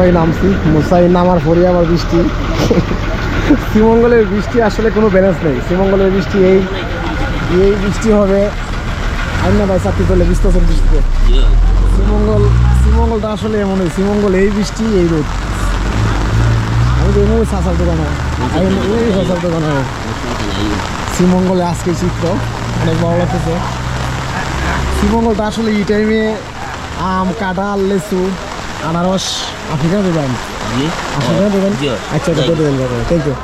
মুসাই নামছি। মুসাই নামার পরে আবার বৃষ্টি। শ্রীমঙ্গলের বৃষ্টি আসলে কোনো ব্যালেন্স নেই। শ্রীমঙ্গলের বৃষ্টি এই এই বৃষ্টি হবে। আর না ভাই চাকরি করলে বুঝতেছেন বৃষ্টিতে। শ্রীমঙ্গল শ্রীমঙ্গলটা আসলে এমনই। শ্রীমঙ্গল এই বৃষ্টি, এই রোদ। আমি তো এমনি সাসার দোকানে আমি এই দোকান দোকানে শ্রীমঙ্গলে আজকে চিত্র অনেক ভালো লাগতেছে। শ্রীমঙ্গলটা আসলে এই টাইমে আম, কাঁঠাল, লেচু আনারস আফ্রিকা দেবেন আফ্রিকা দেবেন। আচ্ছা এটা দিয়ে দেবেন থ্যাংক ইউ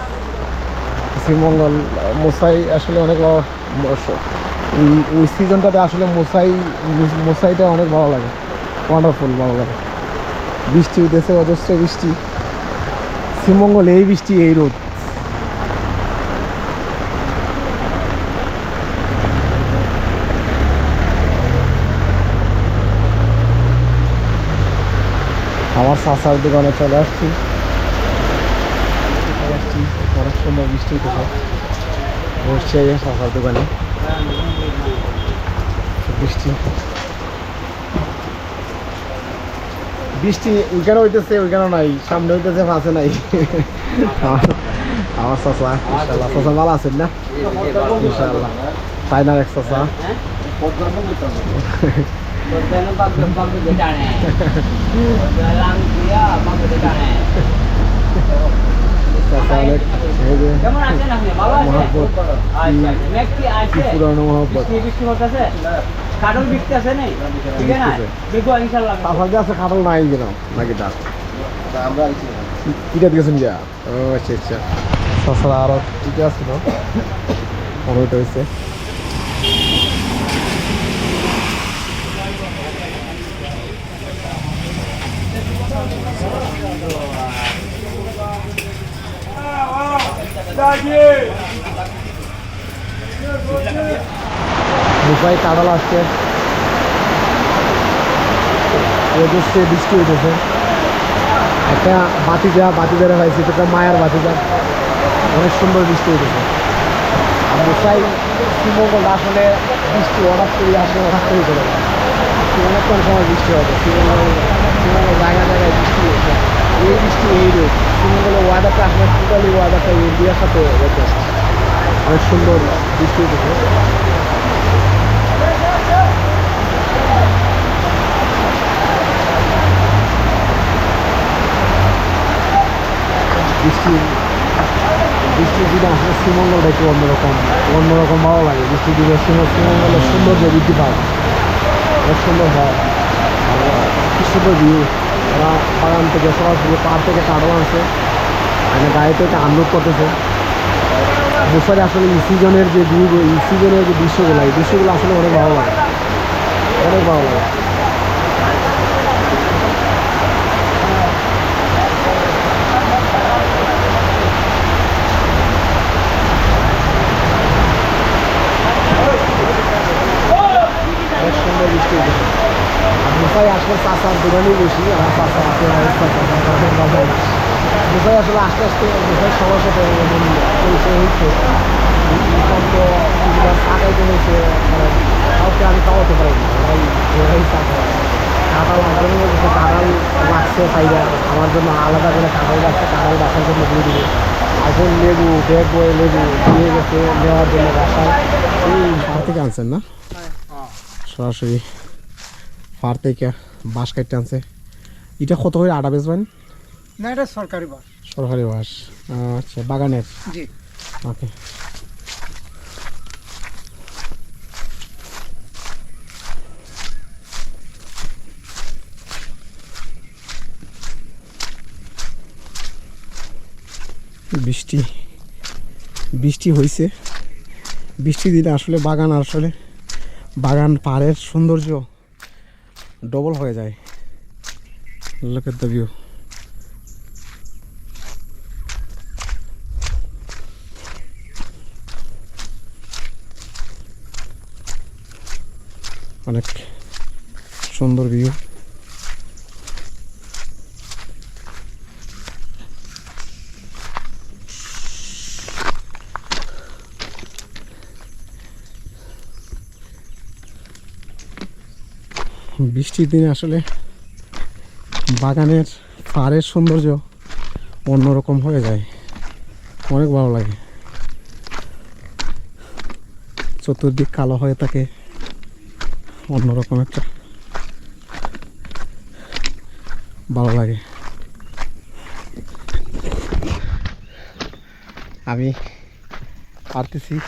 শ্রীমঙ্গল মোসাই আসলে অনেক ওই- ওই সিজনটাতে আসলে মোসাই মোসাইটা অনেক ভালো লাগে। ওয়ান্ডারফুল ভালো লাগে। বৃষ্টি দেশে অজস্র বৃষ্টি। শ্রীমঙ্গল এই বৃষ্টি এই রোদ আমার চাষার দোকানে চলে আসছি। আসছি, অনেক সুন্দর বৃষ্টি উঠেছে বসছি চাষার দোকানে। বৃষ্টি। বৃষ্টি ওইখানে হইতেছে, ওইখানে নাই, সামনে হইতেছে পাশে নাই। আমার চাষা ইনশাল্লাহ চাষা ভালো আছেন না? ইনশাল্লাহ চাইনার এক চাষা কেমন আছেন আপনি ভালো আছেন আচ্ছা মেঘ কি কি আছে পুরানো মহাব্বত বৃষ্টি বৃষ্টি হতেছে কাটল বিকতে আছে নেই ঠিক আছে না দেখো ইনশাআল্লাহ চাষার কাছে খাটল নাই কেন নাকি ডাক কিটা দিয়েছেন যা ও আচ্ছা আচ্ছা চাষারা আরও ঠিক আছে না অনেকটা হয়েছে মুখায় কাঁড়াল আসছে। অজস্র বৃষ্টি হইতেছে একটা বাতি দেওয়া বাতি দেওয়া হয়েছে এটা মায়ার বাতি দেওয়া অনেক সুন্দর বৃষ্টি হইতেছে আর মশাই শ্রীমঙ্গল আসলে বৃষ্টি হঠাৎ করে আসলে হঠাৎ করে যায় অনেকক্ষণ সময় বৃষ্টি হবে শ্রীমঙ্গল শ্রীমঙ্গল জায়গায় জায়গায় বৃষ্টি হয়েছে এই বৃষ্টি এই রোদ শ্রীমঙ্গলের ওয়েদারটা আসলে টোটালি ওয়েদারটা ইন্ডিয়ার সাথে লেটেস্ট অনেক সুন্দর বৃষ্টি হইতেছে বৃষ্টি বৃষ্টির দিনে আসলে শ্রীমঙ্গলটা একটু অন্যরকম অন্যরকম ভালো লাগে বৃষ্টির দিনে শ্রীম- শ্রীমঙ্গলের সৌন্দর্য বৃদ্ধি পায় অনেক সুন্দর হয় কি সুন্দর ভিউ ওরা বাগান থেকে সরাসরি পাড় থেকে কাটল আনছে মানে গাড়ি থেকে আনলোড করতেছে বছরে আসলে এই সিজনের যে ভিউ, এই সিজনের যে দৃশ্যগুলো, এই দৃশ্যগুলো আসলে অনেক ভালো লাগে। অনেক ভালো লাগে অনেক সুন্দর বৃষ্টি হয়েছে মুসাই আসলে চাষার দোকানই বেশি আমার চাষা আছে মুসাই আসলে আস্তে আস্তে মুসাই সমস্যা পরিচয় হচ্ছে তো। চাকাইতে মানে কাউকে আমি খাওয়াতে ওরাই চাকা কাঁঠাল মধ্যে কাঁঠাল রাখছে পাইরা আমার জন্য আলাদা করে কাঁঠাল রাখছে কাঁঠাল রাখার জন্য দিয়ে দিবে। এখন লেবু ব্যাগ বয়ে লেবু দিয়ে গেছে নেওয়ার জন্য এই পার থেকে আনছেন না? সরাসরি ফার থেকে বাঁশ কাটতে আনছে। এটা কত করে আটা বেচবেন? না এটা সরকারি বাস সরকারি বাঁশ। আচ্ছা বাগানের? জি। ওকে। বৃষ্টি বৃষ্টি হয়েছে বৃষ্টি দিলে আসলে বাগান আসলে বাগান পাড়ের সৌন্দর্য ডবল হয়ে যায়। লোক এট দ্য ভিউ অনেক সুন্দর ভিউ বৃষ্টির দিনে আসলে বাগানের ফারের সৌন্দর্য অন্যরকম হয়ে যায়। অনেক ভালো লাগে। চতুর্দিক কালো হয়ে থাকে, অন্যরকম একটা ভালো লাগে। আমি পারতেছি,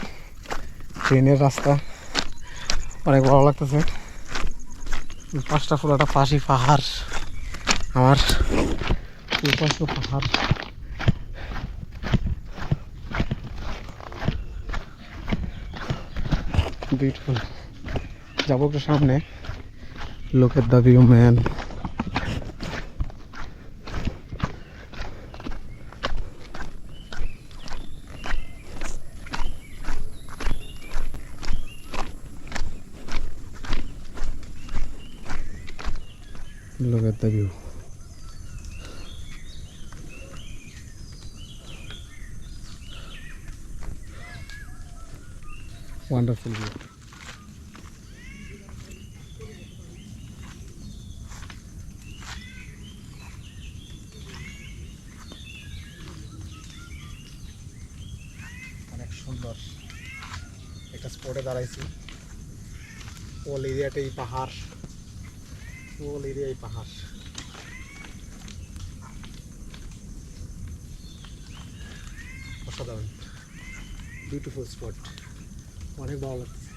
ট্রেনের রাস্তা অনেক ভালো লাগতেছে। পাঁচটা পুরোটা পাশি পাহাড়। আমার পাশে পাহাড়। বিউটিফুল যাব একটু সামনে। Look at the view man at the view. Wonderful view. অনেক সুন্দর একটা স্পটে দাঁড়াইছি ওল এরিয়াটাই পাহাড় ফুল এরিয়াই পাহাড় অসাধারণ বিউটিফুল স্পট অনেক ভালো লাগছে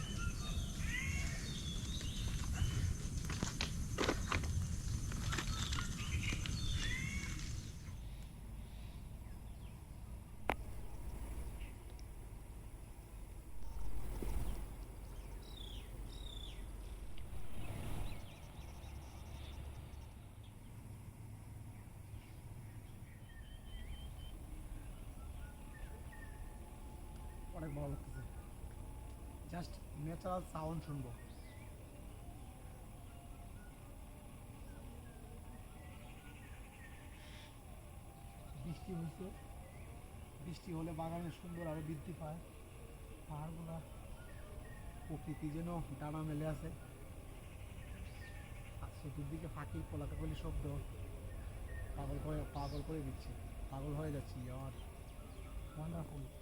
অনেক ভালো লাগতেছে। জাস্ট ন্যাচারাল সাউন্ড শুনব। বৃষ্টি হয়েছে বৃষ্টি হলে বাগানের সুন্দর আরও বৃদ্ধি পায়। পাহাড়গুলা প্রকৃতি যেন ডানা মেলে আছে। আর চতুর্দিকে ফাঁকি কোলাকাকলি শব্দ। পাগল করে পাগল করে দিচ্ছে। পাগল হয়ে যাচ্ছি। আমার ওয়ান্ডারফুল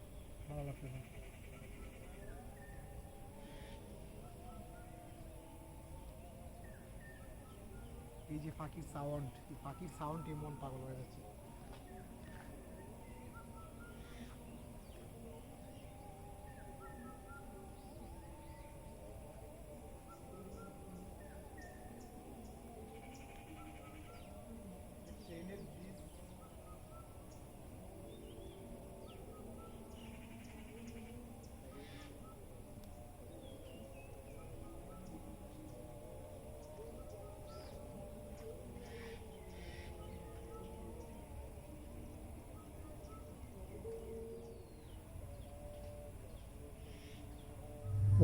ভালো লাগতেছে এই যে পাখির সাউন্ড এই পাখির সাউন্ড মন পাগল হয়ে যাচ্ছে।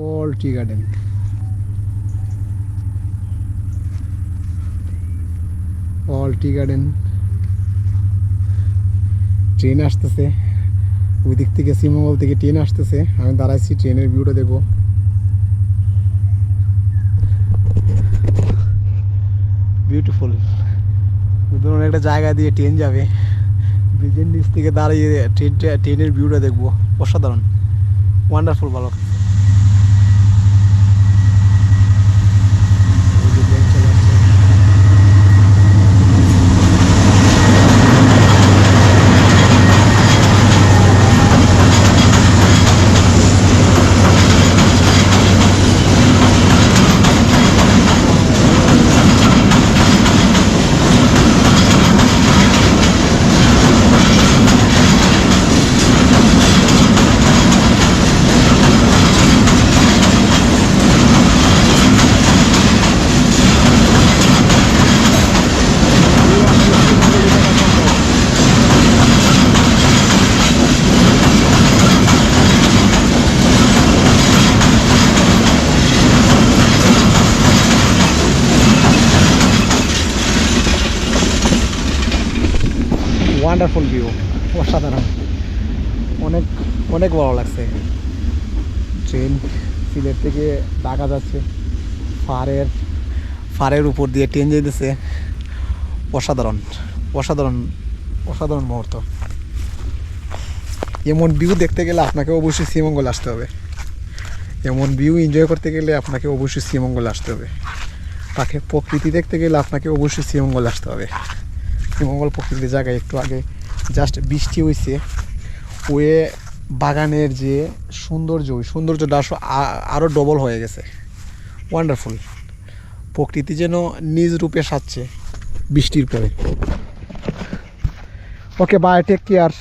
All tea garden. All tea garden. Train আসতেছে। ওই দিক থেকে শ্রীমঙ্গল থেকে ট্রেন আসতেছে। আমি দাঁড়াইছি, ট্রেনের ভিউটা দেখব। বিউটিফুল ধরুন একটা জায়গা দিয়ে ট্রেন যাবে। ব্রিজের নিচ থেকে দাঁড়িয়ে ট্রেনটা ট্রেনের ভিউটা দেখব। অসাধারণ। ওয়ান্ডারফুল ভালো ওই যে ট্রেন চলে আসছে। ওয়ান্ডারফুল ভিউ অসাধারণ। অনেক অনেক ভালো লাগছে। ট্রেন সিলেট থেকে ঢাকা যাচ্ছে। ফারের ফারের উপর দিয়ে ট্রেন যেতেছে অসাধারণ অসাধারণ অসাধারণ মুহূর্ত। এমন ভিউ দেখতে গেলে আপনাকে অবশ্যই শ্রীমঙ্গল আসতে হবে। এমন ভিউ এনজয় করতে গেলে আপনাকে অবশ্যই শ্রীমঙ্গল আসতে হবে। তাকে প্রকৃতি দেখতে গেলে আপনাকে অবশ্যই শ্রীমঙ্গল আসতে হবে। শ্রীমঙ্গল প্রকৃতির জায়গায় একটু আগে জাস্ট বৃষ্টি হয়েছে ওয়ে বাগানের যে সৌন্দর্য, ওই সৌন্দর্যটা আরও ডবল হয়ে গেছে। ওয়ান্ডারফুল প্রকৃতি যেন নিজ রূপে সাজছে বৃষ্টির পরে। Okay bye take care